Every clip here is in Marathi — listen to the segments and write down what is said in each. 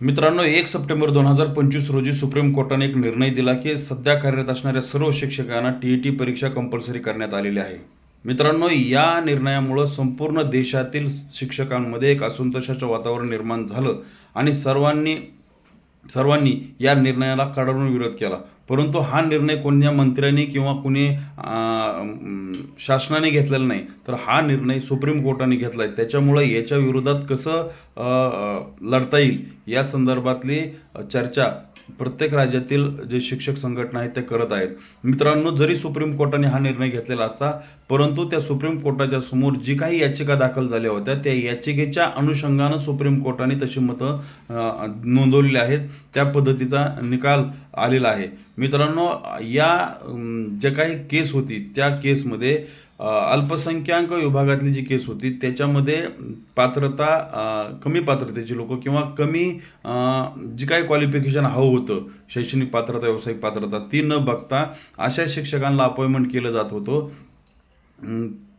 मित्रांनो एक सप्टेंबर दोन हजार पंचवीस रोजी सुप्रीम कोर्टाने एक निर्णय दिला की सध्या कार्यरत असणाऱ्या सर्व शिक्षकांना टी ई टी परीक्षा कंपल्सरी करण्यात आलेली आहे. मित्रांनो या निर्णयामुळं संपूर्ण देशातील शिक्षकांमध्ये एक असंतोषाचं वातावरण निर्माण झालं आणि सर्वांनी सर्वांनी या निर्णयाला कडाडून विरोध केला. परंतु हा निर्णय कोणत्या मंत्र्यांनी किंवा कुणी शासनाने घेतलेला नाही तर हा निर्णय सुप्रीम कोर्टाने घेतला आहे त्याच्यामुळं याच्या विरोधात कसं लढता येईल या संदर्भातली चर्चा प्रत्येक राज्यातील जे शिक्षक संघटना आहेत ते करत आहेत. मित्रांनो जरी सुप्रीम कोर्टाने हा निर्णय घेतलेला असता परंतु त्या सुप्रीम कोर्टाच्या समोर जी काही याचिका दाखल झाल्या होत्या त्या याचिकेच्या अनुषंगानं सुप्रीम कोर्टाने तशी मतं नोंदवलेली आहेत. त्या पद्धतीचा निकाल आलेला आहे. मित्रांनो या ज्या काही केस होती त्या केसमध्ये अल्पसंख्याक विभागातली जी केस होती त्याच्यामध्ये पात्रता कमी पात्रतेची लोक किंवा कमी जी काही क्वालिफिकेशन हवं होतं शैक्षणिक पात्रता व्यावसायिक पात्रता ती न बघता अशा शिक्षकांना अपॉइंटमेंट केलं जात होतं.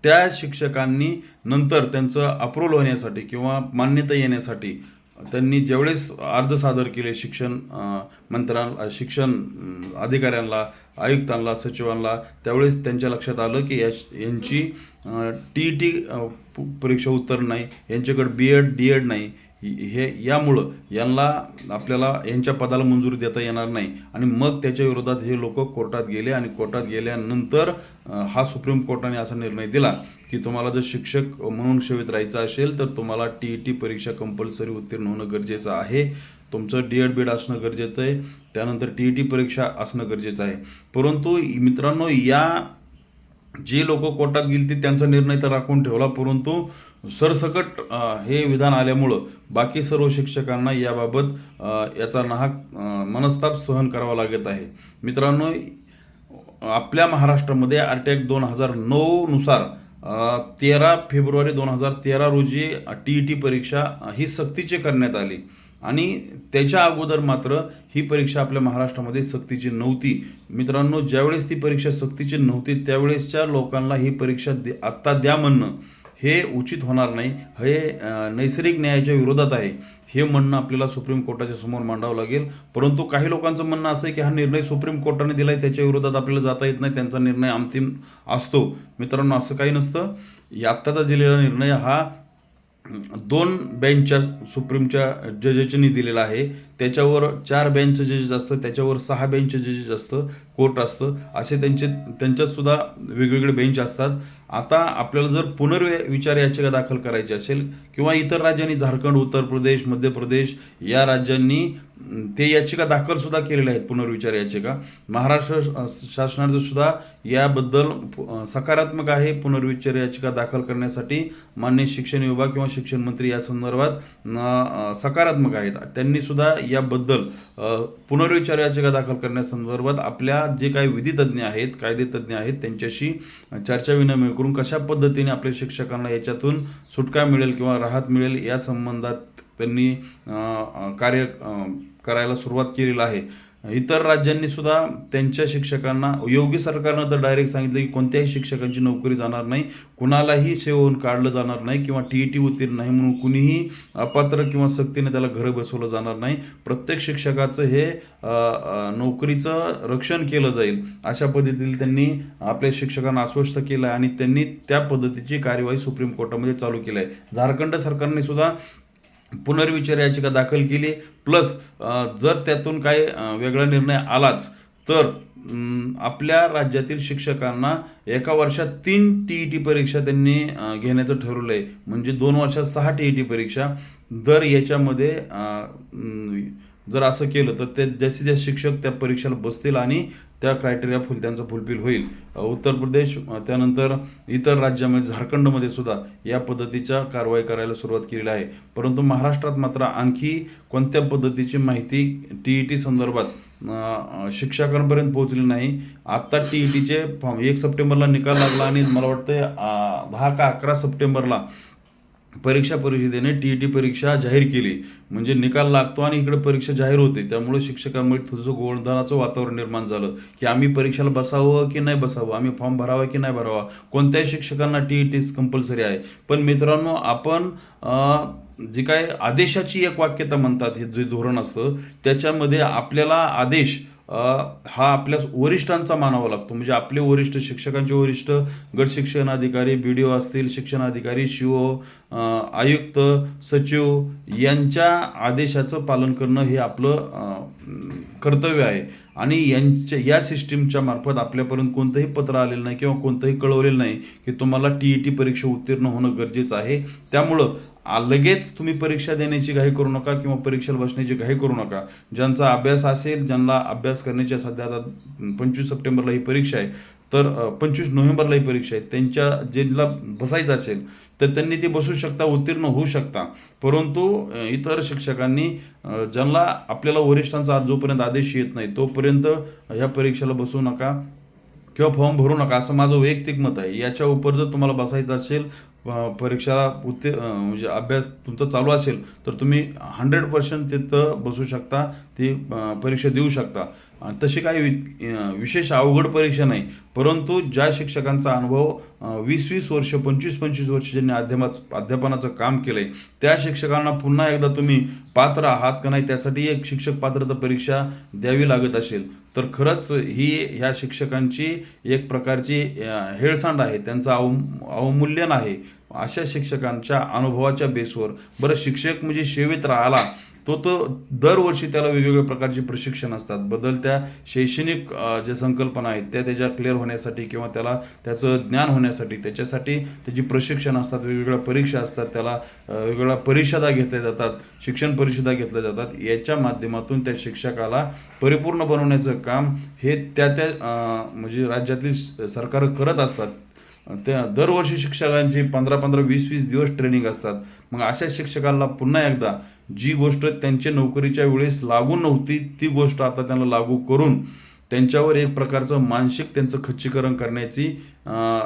त्या शिक्षकांनी नंतर त्यांचं अप्रूव्हल होण्यासाठी किंवा मान्यता येण्यासाठी त्यांनी जेवढेच अर्ज सादर केले शिक्षण मंत्र्यांना शिक्षण अधिकाऱ्यांना आयुक्तांना सचिवांना त्यावेळेस त्यांच्या लक्षात आलं की या यांची टी ई टी परीक्षा उत्तर नाही यांच्याकडे बी एड डी एड नाही. हे यामुळं यांना आपल्याला यांच्या पदाला मंजुरी देता येणार नाही. आणि मग त्याच्या विरोधात हे लोक कोर्टात गेले आणि कोर्टात गेल्यानंतर हा सुप्रीम कोर्टाने असा निर्णय दिला की तुम्हाला जर शिक्षक म्हणून सेवेत राहायचं असेल तर तुम्हाला टी ई टी परीक्षा कंपल्सरी उत्तीर्ण होणं गरजेचं आहे. तुमचं डी एड बीड असणं गरजेचं आहे. त्यानंतर टी ई टी परीक्षा असणं गरजेचं आहे. परंतु मित्रांनो या जे लोक कोर्टात गेली त्यांचा निर्णय तर राखून ठेवला. परंतु सरसकट हे विधान आल्यामुळं बाकी सर्व शिक्षकांना याबाबत याचा नाहक मनस्ताप सहन करावा लागत आहे. मित्रांनो आपल्या महाराष्ट्रामध्ये आरटॅक दोन हजार नऊनुसार तेरा फेब्रुवारी दोन हजार तेरा रोजी टी ई टी परीक्षा ही सक्तीची करण्यात आली. आणि त्याच्या अगोदर मात्र ही परीक्षा आपल्या महाराष्ट्रामध्ये सक्तीची नव्हती. मित्रांनो ज्यावेळेस ती परीक्षा सक्तीची नव्हती त्यावेळेसच्या लोकांना ही परीक्षा दे आत्ता द्या म्हणणं हे उचित होणार नाही. हे नैसर्गिक न्यायाच्या विरोधात आहे. हे म्हणणं आपल्याला सुप्रीम कोर्टाच्या समोर मांडावं लागेल. परंतु काही लोकांचं म्हणणं असं आहे की हा निर्णय सुप्रीम कोर्टाने दिला आहे त्याच्या विरोधात आपल्याला जाता येत नाही त्यांचा निर्णय अंतिम असतो. मित्रांनो असं काही नसतं. आत्ताचा दिलेला निर्णय हा दोन बेंचच्या सुप्रीमच्या जजेसनी दिलेला आहे. त्याच्यावर चार बेंच जजेस असतं त्याच्यावर सहा बेंच जजेस असतं कोर्ट असतं असे त्यांचे त्यांच्यातसुद्धा वेगवेगळे बेंच असतात. आता आपल्याला जर पुनर्विचार याचिका दाखल करायची असेल किंवा इतर राज्यांनी झारखंड उत्तर प्रदेश मध्य प्रदेश या राज्यांनी ते याचिका दाखल सुद्धा केलेल्या आहेत पुनर्विचार याचिका. महाराष्ट्र शासनाचं सुद्धा याबद्दल सकारात्मक आहे पुनर्विचार याचिका दाखल करण्यासाठी. मान्य शिक्षण विभाग किंवा शिक्षण मंत्री या संदर्भात सकारात्मक आहेत. त्यांनी सुद्धा याबद्दल पुनर्विचार याचिका दाखल करण्यासंदर्भात आपल्या जे काही विधी तज्ज्ञ आहेत कायदे तज्ज्ञ आहेत त्यांच्याशी चर्चा विनिमय करून कशा पद्धतीने आपल्या शिक्षकांना याच्यातून सुटका मिळेल किंवा राहत मिळेल या संबंधात त्यांनी कार्य करायला सुरुवात केलेलं आहे. इतर राज्यांनी सुद्धा त्यांच्या शिक्षकांना योगी सरकारनं तर डायरेक्ट सांगितलं की कोणत्याही शिक्षकांची नोकरी जाणार नाही कुणालाही सेवन काढलं जाणार नाही किंवा टी ई टी उत्तीर्ण नाही म्हणून कुणीही अपात्र किंवा सक्तीने त्याला घरं बसवलं जाणार नाही. प्रत्येक शिक्षकाचं हे नोकरीचं रक्षण केलं जाईल अशा पद्धतीने त्यांनी आपल्या शिक्षकांना आश्वस्त केलं आहे आणि त्यांनी त्या पद्धतीची कार्यवाही सुप्रीम कोर्टामध्ये चालू केली आहे. झारखंड सरकारने सुद्धा पुनर्विचार याचिका दाखल केली. प्लस जर त्यातून काय वेगळा निर्णय आलाच तर आपल्या राज्यातील शिक्षकांना एका वर्षात तीन टी ई टी परीक्षा त्यांनी घेण्याचं ठरवलं आहे म्हणजे दोन वर्षात सहा टी ई टी परीक्षा. दर याच्यामध्ये जर असं केलं तर ते जास्तीत जास्त शिक्षक त्या परीक्षेला बसतील आणि त्या क्रायटेरिया फुल त्यांचं फुलफिल होईल. उत्तर प्रदेश त्यानंतर इतर राज्यामध्ये झारखंडमध्ये सुद्धा या पद्धतीच्या कारवाई करायला सुरुवात केलेली आहे. परंतु महाराष्ट्रात मात्र आणखी कोणत्या पद्धतीची माहिती टी ई टी संदर्भात शिक्षकांपर्यंत पोहोचली नाही? आत्ता टी ई टीचे फॉर्म एक सप्टेंबरला निकाल लागला आणि मला वाटतं दहा का अकरा सप्टेंबरला परीक्षा परिषदेने टी ई टी परीक्षा जाहीर केली. म्हणजे निकाल लागतो आणि इकडे परीक्षा जाहीर होते. त्यामुळे शिक्षकांमुळे थोडंसं गोंधळाचं वातावरण निर्माण झालं. की आम्ही परीक्षेला बसावं की नाही बसावं? आम्ही फॉर्म भरावा की नाही भरावा? कोणत्याही शिक्षकांना टी ई टी कंपल्सरी आहे. पण मित्रांनो आपण जी काय आदेशाची एक वाक्यता म्हणतात हे जे धोरण असतं त्याच्यामध्ये आपल्याला आदेश हा आपल्या वरिष्ठांचा मानावा लागतो. म्हणजे आपले वरिष्ठ शिक्षकांचे वरिष्ठ गट शिक्षण अधिकारी बी डी ओ असतील शिक्षण अधिकारी शिओ आयुक्त सचिव यांच्या आदेशाचं पालन करणं हे आपलं कर्तव्य आहे. आणि यांच्या या सिस्टीमच्या मार्फत आपल्यापर्यंत कोणतंही पत्र आलेलं नाही किंवा कोणतंही कळवलेलं नाही की तुम्हाला टी ई टी परीक्षा उत्तीर्ण होणं गरजेचं आहे. त्यामुळं लगेच तुम्ही परीक्षा देण्याची घाई करू नका किंवा परीक्षेला बसण्याची घाई करू नका. ज्यांचा अभ्यास असेल ज्यांना अभ्यास करण्याच्या सध्या आता पंचवीस सप्टेंबरला ही परीक्षा आहे तर पंचवीस नोव्हेंबरला ही परीक्षा आहे. त्यांच्या ज्यांना बसायचं असेल तर त्यांनी ते बसू शकता उत्तीर्ण होऊ शकता. परंतु इतर शिक्षकांनी ज्यांना आपल्याला वरिष्ठांचा आज जोपर्यंत आदेश येत नाही तोपर्यंत ह्या परीक्षेला बसू नका. किंवा फॉर्म भरू नका असं माझं वैयक्तिक मत आहे. याच्या उपर जर तुम्हाला बसायचं असेल परीक्षाला उत्ते म्हणजे अभ्यास तुमचा चालू असेल तर तुम्ही हंड्रेड पर्सेंट तिथं बसू शकता ती परीक्षा देऊ शकता. तशी काही विशेष अवघड परीक्षा नाही. परंतु ज्या शिक्षकांचा अनुभव वीस वीस वर्ष पंचवीस पंचवीस वर्ष ज्यांनी अध्यापनाच अध्यापनाचं काम केलं आहे त्या शिक्षकांना पुन्हा एकदा तुम्ही पात्र आहात का नाही त्यासाठी एक शिक्षक पात्रता परीक्षा द्यावी लागत असेल. तर खरंच ही ह्या शिक्षकांची एक प्रकारची हेळसांड आहे. त्यांचं अव अवमूल्यन आहे अशा शिक्षकांच्या अनुभवाच्या बेसवर बरं शिक्षक म्हणजे सेवेत राहिला तो तो दरवर्षी त्याला वेगवेगळ्या प्रकारचे प्रशिक्षण असतात. बदलत्या शैक्षणिक ज्या संकल्पना आहेत त्या त्याच्या क्लिअर होण्यासाठी किंवा त्याला त्याचं ज्ञान होण्यासाठी त्याच्यासाठी त्याची प्रशिक्षण असतात वेगवेगळ्या परीक्षा असतात त्याला वेगवेगळ्या परिषदा घेतल्या जातात शिक्षण परिषदा घेतल्या जातात. याच्या माध्यमातून त्या शिक्षकाला परिपूर्ण बनवण्याचं काम हे त्या त्या म्हणजे राज्यातील सरकार करत असतात. त्या दरवर्षी शिक्षकांची पंधरा पंधरा वीस वीस दिवस ट्रेनिंग असतात. मग अशा शिक्षकांना पुन्हा एकदा जी गोष्ट त्यांच्या नोकरीच्या वेळेस लागू नव्हती ती गोष्ट आता त्यांना लागू करून त्यांच्यावर एक प्रकारचं मानसिक त्यांचं खच्चीकरण करण्याची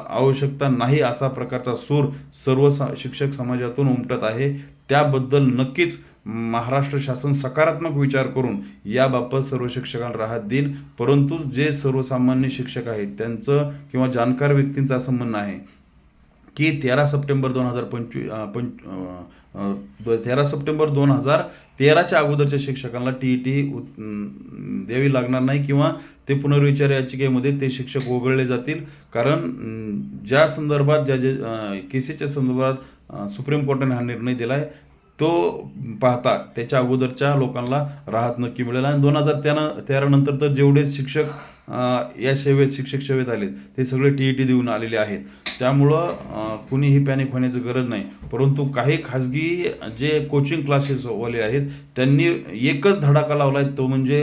आवश्यकता नाही असा प्रकारचा सूर सर्व स- शिक्षक समाजातून उमटत आहे. त्याबद्दल नक्कीच महाराष्ट्र शासन सकारात्मक विचार करून याबाबत सर्व शिक्षकांना राहत देईल. परंतु जे सर्वसामान्य शिक्षक आहेत त्यांचं किंवा जाणकार व्यक्तींचं असं म्हणणं आहे की तेरा सप्टेंबर दोन हजार पंचवीस पंच तेरा सप्टेंबर दोन हजार तेराच्या अगोदरच्या शिक्षकांना टी ई टी द्यावी लागणार नाही किंवा ते पुनर्विचार याचिकेमध्ये ते शिक्षक वगळले जातील. कारण ज्या संदर्भात ज्या जे केसीच्या संदर्भात सुप्रीम कोर्टाने हा निर्णय दिला आहे तो पाहता त्याच्या अगोदरच्या लोकांना राहत नक्की मिळेल. आणि दोन हजार त्यानं त्यानंतर तर जेवढे शिक्षक या सेवेत शिक्षक सेवेत आले ते सगळे टी ई टी देऊन आलेले आहेत. त्यामुळं कुणीही पॅनिक होण्याची गरज नाही. परंतु काही खाजगी जे कोचिंग क्लासेस वाले आहेत त्यांनी एकच धडाका लावला आहे तो म्हणजे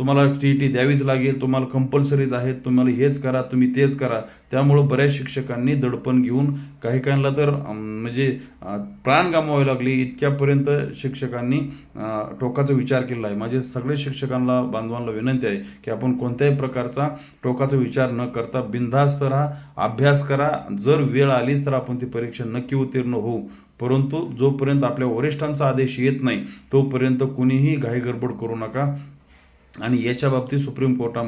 तुम्हाला टी ई टी द्यावीच लागेल तुम्हाला कंपल्सरीज आहेत तुम्हाला हेच करा तुम्ही तेच करा. त्यामुळं बऱ्याच शिक्षकांनी दडपण घेऊन काही काहींना तर म्हणजे प्राण गमावे लागले. इतक्यापर्यंत शिक्षकांनी टोकाचा विचार केला आहे. माझे सगळे शिक्षकांना बांधवांना विनंती आहे की आपण कोणत्याही प्रकारचा टोकाचा विचार न करता बिनधास्त राहा अभ्यास करा. जर वेळ आलीच तर आपण ती परीक्षा नक्की उत्तीर्ण होऊ. परंतु जोपर्यंत आपल्या वरिष्ठांचा आदेश येत नाही तोपर्यंत कुणीही घाईगडबड करू नका. आणि याच्या बाबतीत सुप्रीम कोर्टामध्ये